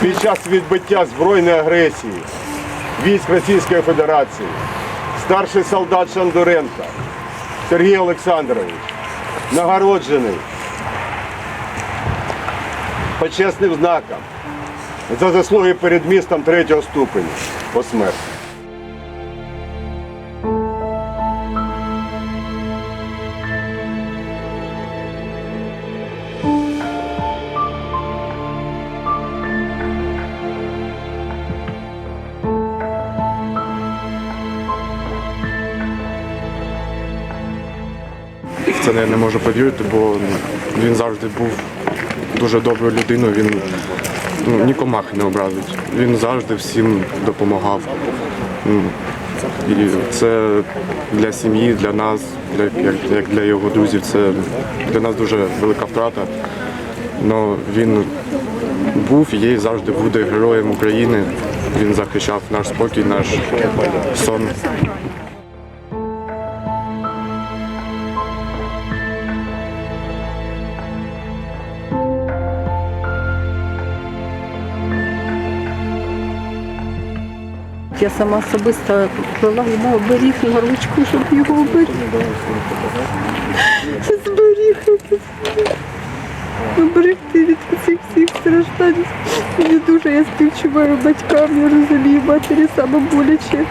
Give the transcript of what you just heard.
під час відбиття збройної агресії військ Російської Федерації, старший солдат Шандуренко Сергій Олександрович, нагороджений почесним знаком за заслуги перед містом третього ступеня посмертно. Це я не можу повірити, бо він завжди був дуже доброю людиною. Він ну, ні комахи не образить. Він завжди всім допомагав. І це для сім'ї, для нас, для, як, як для його друзів, це для нас дуже велика втрата. Но він був є і завжди буде героєм України. Він захищав наш спокій, наш сон. Я сама особисто клала йому оберіг на ручку, щоб його оберіг. Зберіг. Оберегти від цих всіх страждань. Мені дуже я співчуваю батькам, я розумію, матері саме боляче.